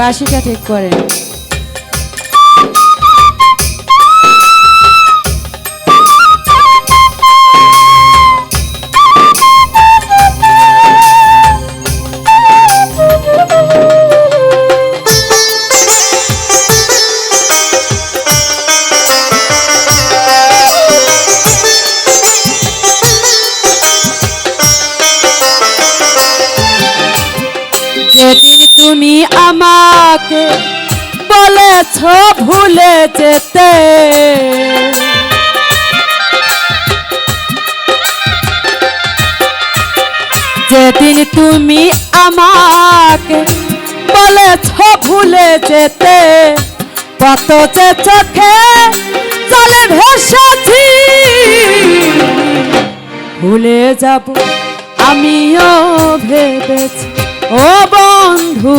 বাসিটা ঠিক করেন। আমাকে বলেছ ভুলে যেতে। যেদিন তুমি আমাকে বলেছ ভুলে যেতে, কত যে চোখে জলে ভেসেছি, ভুলে যাব আমিও ভেবেছি। ও বন্ধু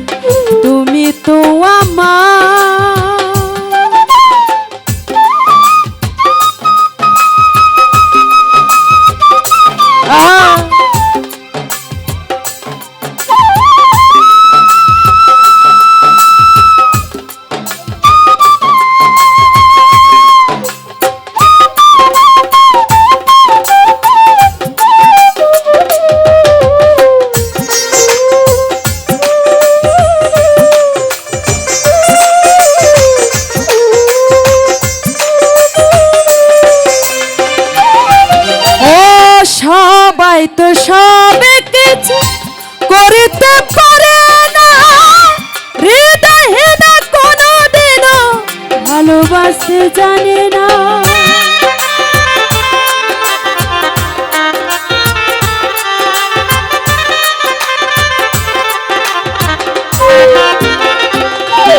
ভালোবাসতে জানে না।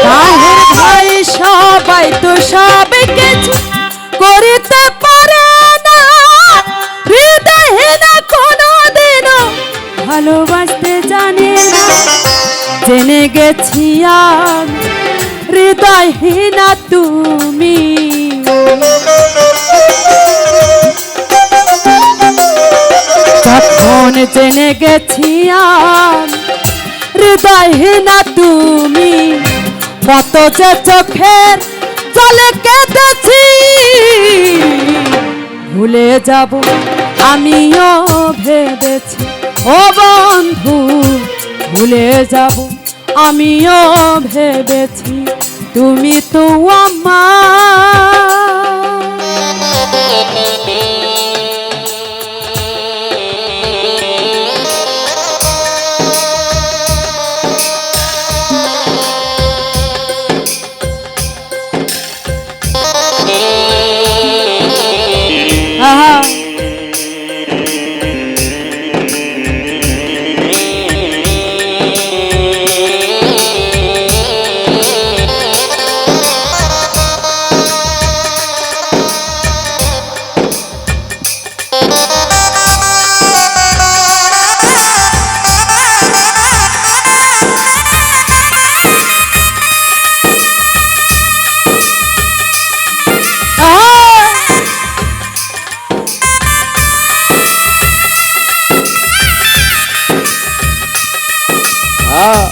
ভাই, সবাই তো সবে কিছু করিতে পারে না। ভালোবাসতে জানে না। জেনে গেছি আমি হৃদয়হীনা তুমি। যখন জেনে গেছি হৃদয়হীনা তুমি, কত যে চোখের জলে কেঁদেছি। ভুলে যাব আমিও ভেবেছি, ও বন্ধু, ভুলে যাব আমিও ভেবেছি তুমি তো আমার ও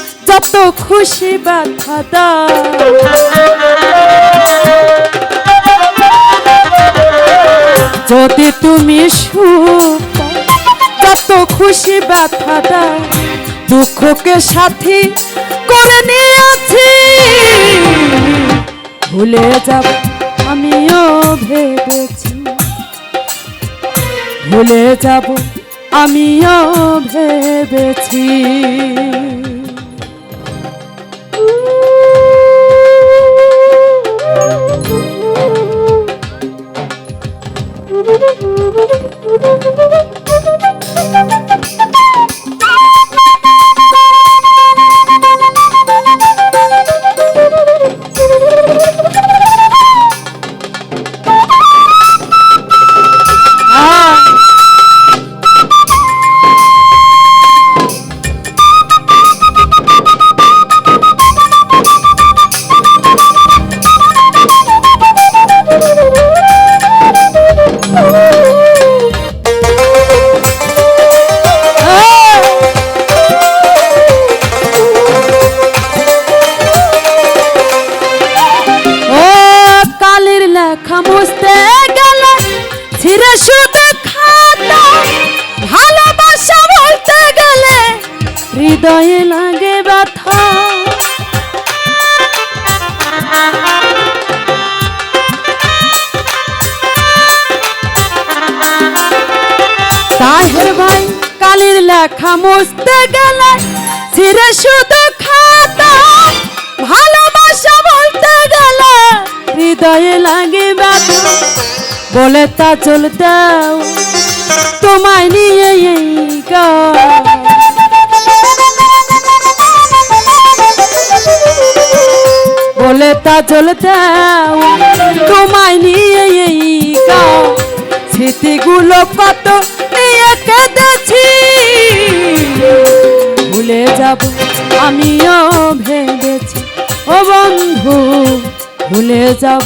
যত খুশি ব্যথা যদি তুমি সুখ যত খুশি ব্যথা দাও দুঃখকে সাথী করে নিয়েছি। ভুলে যাব, আমিও ভেবেছি। ভুলে যাব, আমিও ভেবেছি। লেখা মুছতে গেলে ছিঁড়ে শুধু খাতা, ভালোবাসা বলতে গেলে হৃদয়ে লাগে ব্যথা। তাহের ভাই কালির লেখা মুছতে গেলে ছিঁড়ে শুধু খাতা ভালোবাসা বলে তা চল দাও, তোমায় নিয়ে এই। বলে তা চল দাও, তোমায় নিয়ে এই গাও স্মৃতিগুলো কত নিয়ে কেঁদেছি। ভুলে যাব, আমিও ভেবেছি। ও বন্ধু, ভুলে যাব।